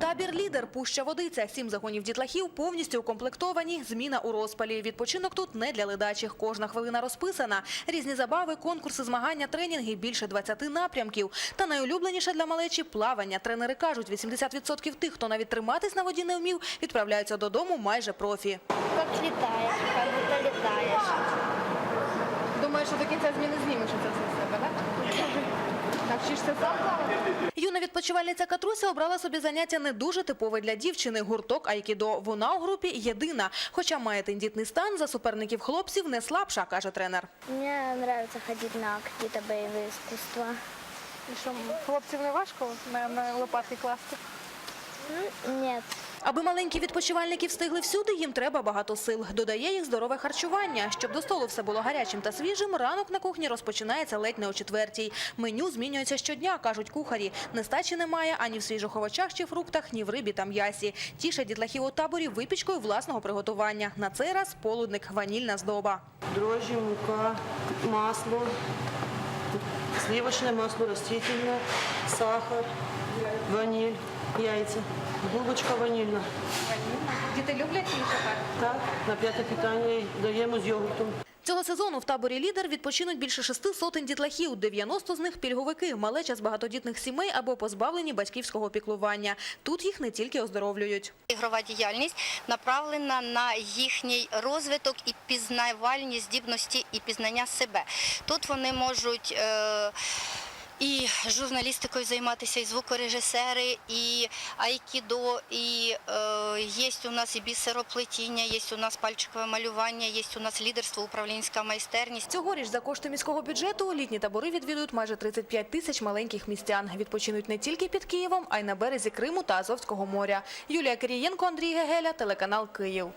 Табір лідер Пуща Водиця. Сім загонів дітлахів повністю укомплектовані. Зміна у розпалі. Відпочинок тут не для ледачих. Кожна хвилина розписана. Різні забави, конкурси, змагання, тренінги, більше 20 напрямків. Та найулюбленіше для малечі плавання. Тренери кажуть, 80% тих, хто навіть триматись на воді не вмів, відправляються додому майже профі. Как летаешь, как будто летаешь. Думаєш, що до кінця зміни знімеш це все з себе, так? Навчишся сам плавати? Відпочивальниця Катруся обрала собі заняття не дуже типове для дівчини – гурток айкідо. Вона у групі єдина. Хоча має тендітний стан, за суперників хлопців не слабша, каже тренер. Мені подобається ходити на какие-то боевые искусства. І що, хлопців не важко на, на лопатки класти? Нет. Аби маленькі відпочивальники встигли всюди, їм треба багато сил. Додає їх здорове харчування. Щоб до столу все було гарячим та свіжим, ранок на кухні розпочинається ледь не о четвертій. Меню змінюється щодня, кажуть кухарі. Нестачі немає ані в свіжих овочах чи фруктах, ні в рибі та м'ясі. Тішать дітлахів у таборі випічкою власного приготування. На цей раз полудник ванільна здоба. дрожжи, мука, масло, сливочное масло растительное, сахар, ваниль, яйца, булочка ванильна. Діти люблять їх так? Так, на п'яте питання даємо з йогуртом. Цього сезону в таборі «Лідер» відпочинуть більше шести сотень дітлахів. 90 з них – пільговики, малеча з багатодітних сімей або позбавлені батьківського піклування. Тут їх не тільки оздоровлюють. Ігрова діяльність направлена на їхній розвиток і пізнавальні здібності і пізнання себе. Тут вони можуть е, і журналістикою займатися, і звукорежисери, і айкідо, і е, є у нас і бісероплетіння, є у нас пальчикове малювання, є у нас лідерство, управлінська майстерність. Цьогоріч за кошти міського бюджету літні табори відвідують майже 35 тисяч маленьких містян. Відпочинуть не тільки під Києвом, а й на березі Криму та Азовського моря. Юлія Кирієнко, Андрій Гегеля, телеканал «Київ».